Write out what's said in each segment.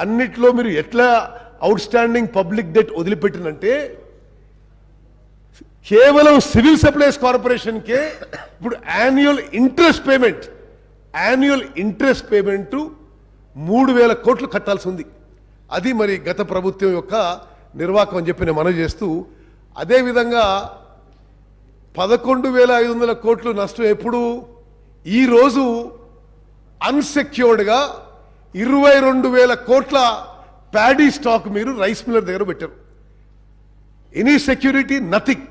అన్నిట్లో మీరు ఎట్లా అవుట్ స్టాండింగ్ పబ్లిక్ డెట్ వదిలిపెట్టినంటే కేవలం సివిల్ సప్లైస్ కార్పొరేషన్కే ఇప్పుడు annual interest payment annual interest payment మూడు వేల కోట్లు కట్టాల్సి ఉంది. అది మరి గత ప్రభుత్వం యొక్క నిర్వాహకం అని చెప్పి నేను మనవి చేస్తూ అదేవిధంగా పదకొండు వేల ఐదు వందల కోట్లు నష్టం ఎప్పుడు? ఈరోజు అన్సెక్యూర్డ్గా ఇరవై రెండు వేల కోట్ల ప్యాడీ స్టాక్ మీరు రైస్ మిల్లర్ దగ్గర పెట్టారు. Any security nothing.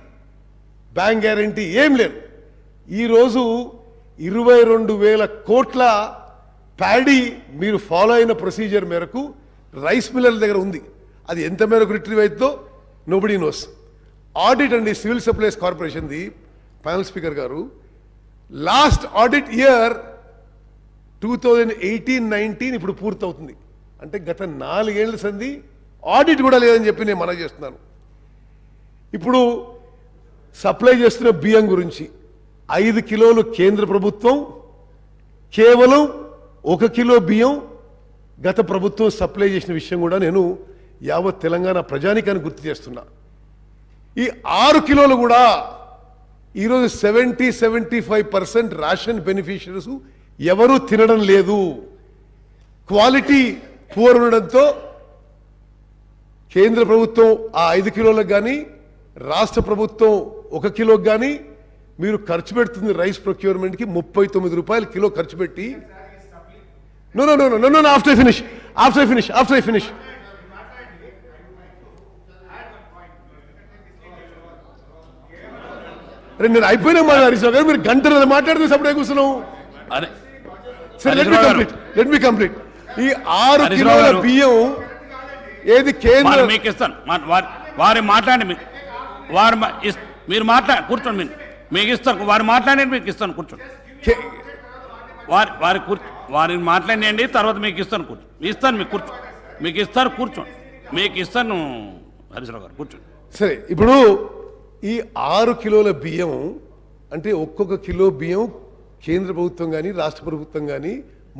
Bank guarantee ఏం లేదు. ఈరోజు ఇరవై రెండు వేల కోట్ల ప్యాడీ మీరు ఫాలో అయిన ప్రొసీజర్ మేరకు రైస్ మిల్లర్ దగ్గర ఉంది. అది ఎంత మేరకు రిట్రీవ్ అవుతుందో నోబడీ నోస్ ఆడిట్ అండి సివిల్ సప్లైస్ కార్పొరేషన్ది ప్యానల్ స్పీకర్ గారు. Last audit year two thousand eighteen nineteen ఇప్పుడు పూర్తవుతుంది. అంటే గత నాలుగేళ్ళ సంధి ఆడిట్ కూడా లేదని చెప్పి నేను మనం చేస్తున్నాను. ఇప్పుడు సప్లై చేస్తున్న బియ్యం గురించి ఐదు కిలోలు కేంద్ర ప్రభుత్వం కేవలం ఒక కిలో బియ్యం గత ప్రభుత్వం సప్లై చేసిన విషయం కూడా నేను యావత్ తెలంగాణ ప్రజానికాన్ని గుర్తు చేస్తున్నా. ఈ ఆరు కిలోలు కూడా ఈరోజు seventy seventy five percent ration beneficiaries ఎవరూ తినడం లేదు. క్వాలిటీ పూర్ ఉండడంతో కేంద్ర ప్రభుత్వం ఆ ఐదు కిలోలకు కానీ రాష్ట్ర ప్రభుత్వం ఒక కిలోకి కానీ మీరు ఖర్చు పెడుతుంది రైస్ ప్రొక్యూర్మెంట్కి ముప్పై తొమ్మిది రూపాయలు కిలో ఖర్చు పెట్టి. No no no no no after finish after finish after finish అరే నేను అయిపోయినా మా హరీష్ మీరు గంటలు మాట్లాడితే సపరేట్ కూర్చున్నావు. అదే. సరే let me. Complete let me complete ఈ ఆరు కిలోల. బియ్యం ఏది కేంద్ర మీకు ఇస్తాను. వారి మాట్లాడి మీ- వారు మీరు మాట్లా కూర్చోండి మీరు. మీకు ఇస్తాను. వారు మాట్లాడి మీకు ఇస్తాను. కూర్చోండి. వారి వారి కూర్చో వారిని మాట్లాడియండి తర్వాత మీకు ఇస్తాను. కూర్చో ఇస్తాను మీకు కూర్చో మీకు ఇస్తారు కూర్చోండి. మీకు ఇస్తాను హరీశ్రావు గారు. కూర్చోండి. సరే ఇప్పుడు ఈ ఆరు కిలోల బియ్యం అంటే ఒక్కొక్క కిలో బియ్యం కేంద్ర ప్రభుత్వం కానీ రాష్ట్ర ప్రభుత్వం కానీ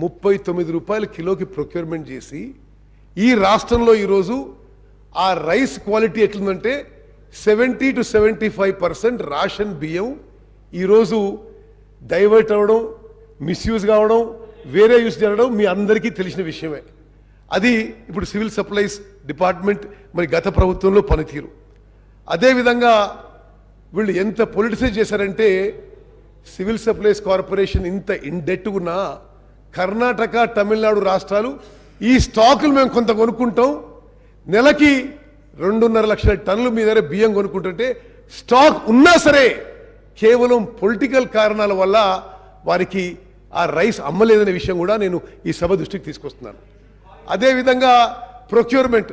ముప్పై తొమ్మిది రూపాయల కిలోకి ప్రొక్యూర్మెంట్ చేసి ఈ రాష్ట్రంలో ఈరోజు ఆ రైస్ క్వాలిటీ ఎట్లుందంటే seventy two seventy five percent ration బియ్యం ఈరోజు డైవర్ట్ అవ్వడం మిస్యూజ్ కావడం వేరే యూస్ జరగడం మీ అందరికీ తెలిసిన విషయమే. అది ఇప్పుడు సివిల్ సప్లైస్ డిపార్ట్మెంట్ మరి గత ప్రభుత్వంలో పనితీరు. అదేవిధంగా వీళ్ళు ఎంత పొలిటిసైజ్ చేశారంటే సివిల్ సప్లైస్ కార్పొరేషన్ ఇంత ఇండెట్ కర్ణాటక తమిళనాడు రాష్ట్రాలు ఈ స్టాకులు మేము కొంత కొనుక్కుంటాం. నెలకి రెండున్నర లక్షల టన్నుల మీద బియ్యం కొనుక్కుంటుంటే స్టాక్ ఉన్నా సరే కేవలం పొలిటికల్ కారణాల వల్ల వారికి ఆ రైస్ అమ్మలేదనే విషయం కూడా నేను ఈ సభ దృష్టికి తీసుకొస్తున్నాను. అదేవిధంగా ప్రొక్యూర్మెంట్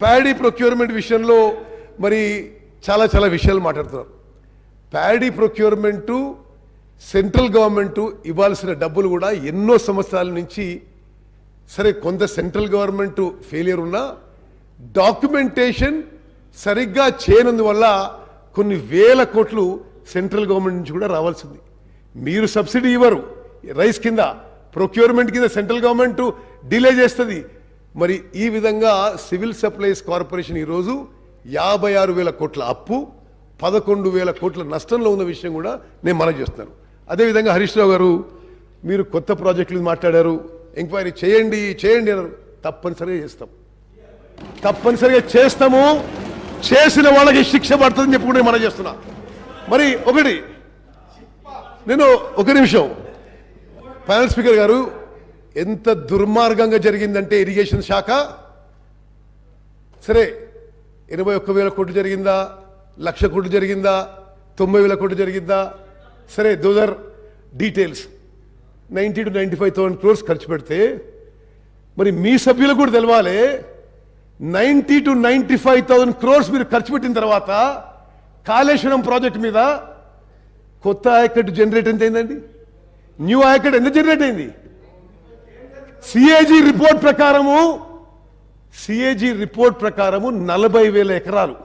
ప్యాడీ ప్రొక్యూర్మెంట్ విషయంలో మరి చాలా చాలా విషయాలు మాట్లాడుతున్నారు. ప్యాడీ ప్రొక్యూర్మెంటు సెంట్రల్ గవర్నమెంట్ ఇవ్వాల్సిన డబ్బులు కూడా ఎన్నో సంవత్సరాల నుంచి సరే కొంత సెంట్రల్ గవర్నమెంట్ ఫెయిలియర్ ఉన్నా డాక్యుమెంటేషన్ సరిగ్గా చేయనందువల్ల కొన్ని వేల కోట్లు సెంట్రల్ గవర్నమెంట్ నుంచి కూడా రావాల్సింది. మీరు సబ్సిడీ ఇవ్వరు. రైస్ కింద ప్రొక్యూర్మెంట్ కింద సెంట్రల్ గవర్నమెంట్ డిలే చేస్తుంది. మరి ఈ విధంగా సివిల్ సప్లైస్ కార్పొరేషన్ ఈరోజు యాభై ఆరు వేల కోట్ల అప్పు పదకొండు వేల కోట్ల నష్టంలో ఉన్న విషయం కూడా నేను మనం చేస్తున్నాను. అదేవిధంగా హరీష్ రావు గారు మీరు కొత్త ప్రాజెక్టులు మాట్లాడారు ఎంక్వైరీ చేయండి చేయండి అన్నారు. తప్పనిసరిగా చేస్తాం. తప్పనిసరిగా చేస్తాము. చేసిన వాళ్ళకి శిక్ష పడుతుందని చెప్పి మనం చేస్తున్నా. మరి ఒకటి నేను ఒక నిమిషం. ప్యానల్ స్పీకర్ గారు ఎంత దుర్మార్గంగా జరిగిందంటే ఇరిగేషన్ శాఖ? సరే ఇరవై ఒక్క వేల కోట్లు జరిగిందా? లక్ష కోట్లు జరిగిందా? తొంభై వేల కోట్లు జరిగిందా? సరే those are details. Ninety two ninety five thousand crores ఖర్చు పెడితే మరి మీ సభ్యులకు కూడా తెలవాలి. Ninety two ninety five thousand crores మీరు ఖర్చు పెట్టిన తర్వాత కాళేశ్వరం ప్రాజెక్ట్ మీద కొత్త ఆయకట్టు జనరేట్ ఎంత అయిందండి? న్యూ ఆయకట్ ఎంత జనరేట్ అయింది? సిఏజీ రిపోర్ట్ ప్రకారము సిఏజీ రిపోర్ట్ ప్రకారము నలభై వేల ఎకరాలు.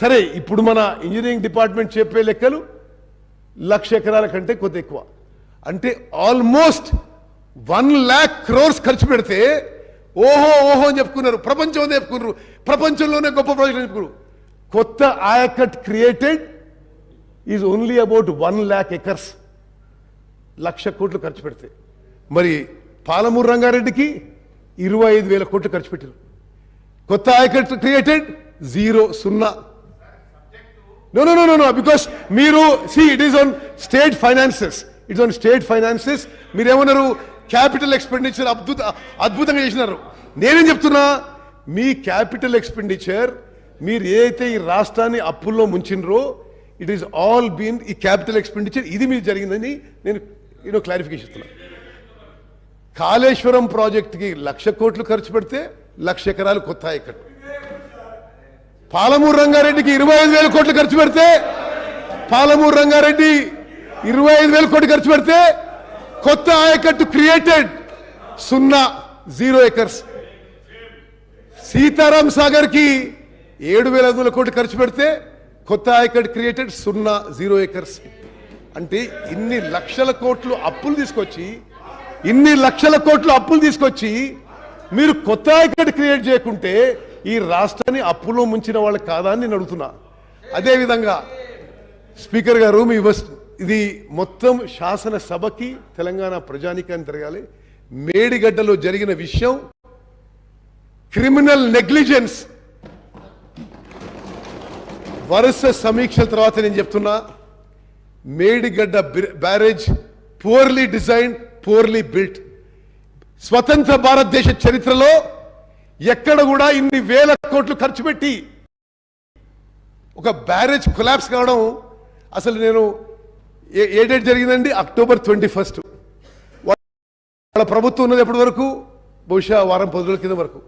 సరే ఇప్పుడు మన ఇంజనీరింగ్ డిపార్ట్మెంట్ చెప్పే లెక్కలు లక్ష ఎకరాల కంటే కొద్ది ఎక్కువ. అంటే ఆల్మోస్ట్ వన్ ల్యాక్ క్రోర్స్ ఖర్చు పెడితే ఓహో ఓహో అని చెప్పుకున్నారు. ప్రపంచం అని చెప్పుకున్నారు. ప్రపంచంలోనే గొప్ప ప్రాజెక్ట్ చెప్పుకున్నారు. కొత్త ayacut created is only about one lakh acres లక్ష కోట్లు ఖర్చు పెడితే. మరి పాలమూరు రంగారెడ్డికి ఇరవై ఐదు వేల కోట్లు ఖర్చు పెట్టారు. కొత్త ఆయకట్ క్రియేటెడ్ జీరో సున్నా. No no no no no because మీరు see it is on state finances it's on state finances మీరేమన్నారు? క్యాపిటల్ ఎక్స్పెండిచర్ అద్భుత అద్భుతంగా చేసినారు. నేనేం చెప్తున్నా? మీ క్యాపిటల్ ఎక్స్పెండిచర్ మీరు ఏదైతే ఈ రాష్ట్రాన్ని అప్పుల్లో ముంచినరో ఇట్ ఈస్ ఆల్ బీన్ ఈ క్యాపిటల్ ఎక్స్పెండిచర్ ఇది మీరు జరిగిందని నేను యూనో క్లారిఫికేషన్ ఇస్తున్నా కాళేశ్వరం ప్రాజెక్ట్కి లక్ష కోట్లు ఖర్చు పెడితే లక్ష ఎకరాలు కొత్త ఇక్కడ పాలమూరు రంగారెడ్డికి ఇరవై ఐదు వేల కోట్లు ఖర్చు పెడితే పాలమూరు రంగారెడ్డి ఇరవై ఐదు వేల కోట్లు ఖర్చు పెడితే కొత్త ఆయకట్టు క్రియేటెడ్ సున్నా జీరో ఎకర్స్. సీతారాం సాగర్కి ఏడు వేల ఐదు వందల కోట్లు ఖర్చు పెడితే కొత్త ఆయకట్టు క్రియేటెడ్ సున్నా జీరో ఎకర్స్. అంటే ఇన్ని లక్షల కోట్లు అప్పులు తీసుకొచ్చి ఇన్ని లక్షల కోట్లు అప్పులు తీసుకొచ్చి మీరు కొత్త ఆయకట్టు క్రియేట్ చేయకుంటే ఈ రాష్ట్రాన్ని అప్పులో ముంచిన వాళ్ళు కాదా అని నేను అడుగుతున్నా. అదేవిధంగా స్పీకర్ గారు మీ ఇది మొత్తం శాసనసభకి తెలంగాణ ప్రజానికాన్ని తిరగాలి మేడిగడ్డలో జరిగిన విషయం క్రిమినల్ నెగ్లిజెన్స్. వరుస సమీక్షల తర్వాత నేను చెప్తున్నా Medigadda barrage poorly design poorly built స్వతంత్ర భారతదేశ చరిత్రలో ఎక్కడ కూడా ఇన్ని వేల కోట్లు ఖర్చు పెట్టి ఒక బ్యారేజ్ కొలాప్స్ కావడం అసలు నేను ఏ- డేట్ జరిగిందండి? October twenty first. వాళ్ళ ప్రభుత్వం ఉన్నది ఎప్పటి వరకు? బహుశా వారం పది రోజుల కింద వరకు.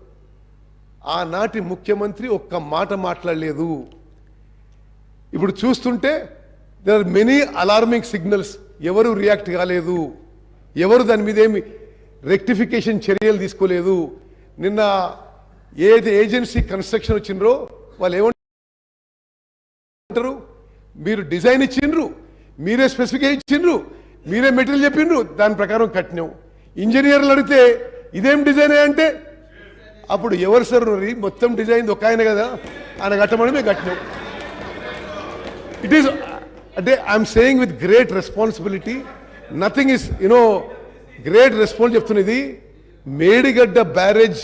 ఆనాటి ముఖ్యమంత్రి ఒక్క మాట మాట్లాడలేదు. ఇప్పుడు చూస్తుంటే there are many alarming signals ఎవరు రియాక్ట్ కాలేదు. ఎవరు దాని మీద ఏమి రెక్టిఫికేషన్ చర్యలు తీసుకోలేదు. నిన్న ఏది ఏజెన్సీ కన్స్ట్రక్షన్ వచ్చిండ్రో వాళ్ళు ఏమంటారు మీరు డిజైన్ ఇచ్చిండ్రు మీరే స్పెసిఫికేషన్ ఇచ్చిండ్రు మీరే మెటీరియల్ చెప్పిండ్రు దాని ప్రకారం కట్టినాం. ఇంజనీర్లు అడిగితే ఇదేం డిజైన్ అంటే అప్పుడు ఎవరు సార్ మొత్తం డిజైన్ ఒక ఆయన కదా ఆయన కట్టమని మేము కట్టినాం. ఇట్ ఈస్ అంటే I'm saying with great responsibility nothing is you know great response చెప్తున్నది మేడిగడ్డ బ్యారేజ్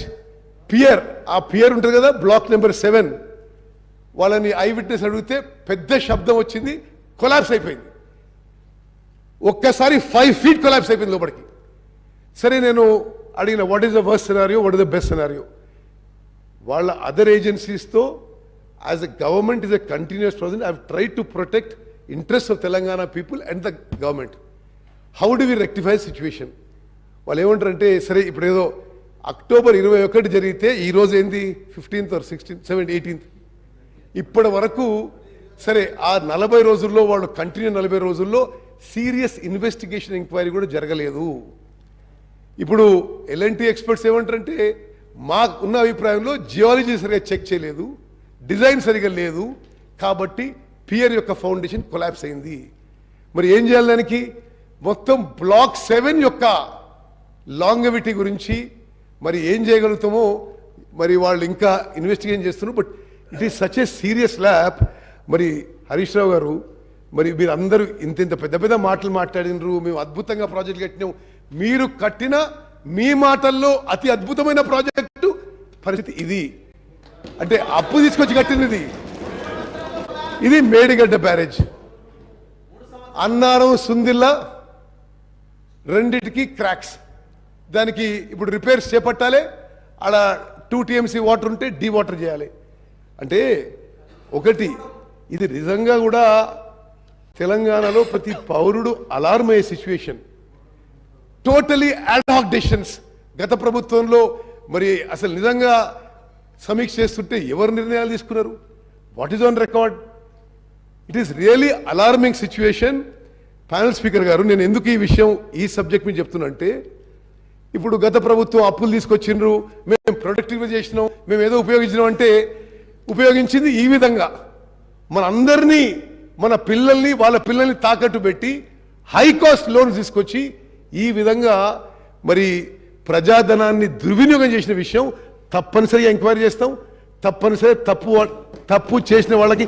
పియర్. ఆ పియర్ ఉంటుంది కదా బ్లాక్ నెంబర్ సెవెన్. వాళ్ళని ఐ విట్నెస్ అడిగితే పెద్ద శబ్దం వచ్చింది కొలాబ్స్ అయిపోయింది. ఒక్కసారి ఫైవ్ ఫీట్ కొలాబ్స్ అయిపోయింది లోపలికి. సరే నేను అడిగిన what is the worst scenario what is the best scenario వాళ్ళ other ఏజెన్సీస్తో as a government is a continuous process I try to protect interest of Telangana people and the government how do we rectify situation వాళ్ళు ఏమంటారంటే సరే ఇప్పుడు ఏదో October ఇరవై ఒకటి జరిగితే ఈ ఏంది? Fifteenth or sixteenth seventeenth eighteenth. ఇప్పటి వరకు సరే ఆ నలభై రోజుల్లో వాళ్ళు కంటిన్యూ నలభై రోజుల్లో సీరియస్ ఇన్వెస్టిగేషన్ ఎంక్వైరీ కూడా జరగలేదు. ఇప్పుడు ఎల్ఎన్టీ ఎక్స్పర్ట్స్ ఏమంటారంటే మాకు ఉన్న అభిప్రాయంలో జియాలజీ సరిగా చెక్ చేయలేదు డిజైన్ సరిగా లేదు కాబట్టి పియర్ యొక్క ఫౌండేషన్ కొలాప్స్ అయింది. మరి ఏం చేయాలి దానికి? మొత్తం బ్లాక్ సెవెన్ యొక్క లాంగవిటీ గురించి మరి ఏం చేయగలుగుతామో మరి వాళ్ళు ఇంకా ఇన్వెస్టిగేషన్ చేస్తున్నారు. But it is such a serious lab మరి హరీష్ రావు గారు మరి మీరు అందరూ ఇంత ఇంత పెద్ద పెద్ద మాటలు మాట్లాడినరు. మేము అద్భుతంగా ప్రాజెక్ట్ కట్టినాం. మీరు కట్టిన మీ మాటల్లో అతి అద్భుతమైన ప్రాజెక్టు పరిస్థితి ఇది. అంటే అప్పు తీసుకొచ్చి కట్టినది ఇది. మేడిగడ్డ బ్యారేజ్. అన్నారం సుందిల్లా రెండిటికి క్రాక్స్ దానికి ఇప్పుడు రిపేర్స్ చేపట్టాలి. అలా టూ టీఎంసీ వాటర్ ఉంటే డీ వాటర్ చేయాలి. అంటే ఒకటి ఇది నిజంగా కూడా తెలంగాణలో ప్రతి పౌరుడు అలారం అయ్యే సిచ్యువేషన్ టోటలీ హాక్ డెసిషన్స్ గత ప్రభుత్వంలో మరి అసలు నిజంగా సమీక్ష చేస్తుంటే ఎవరు నిర్ణయాలు తీసుకున్నారు? What is on record it is really alarming situation panel speaker గారు నేను ఎందుకు ఈ విషయం ఈ సబ్జెక్ట్ మీద చెప్తున్నా అంటే ఇప్పుడు గత ప్రభుత్వం అప్పులు తీసుకొచ్చిండ్రు మేము ప్రొడక్టివ్గా చేసినాం మేము ఏదో ఉపయోగించినాం అంటే ఉపయోగించింది ఈ విధంగా. మన అందరినీ మన పిల్లల్ని వాళ్ళ పిల్లల్ని తాకట్టు పెట్టి హై కాస్ట్ లోన్స్ తీసుకొచ్చి ఈ విధంగా మరి ప్రజాధనాన్ని దుర్వినియోగం చేసిన విషయం తప్పనిసరిగా ఎంక్వైరీ చేస్తాం. తప్పనిసరిగా తప్పు తప్పు చేసిన వాళ్ళకి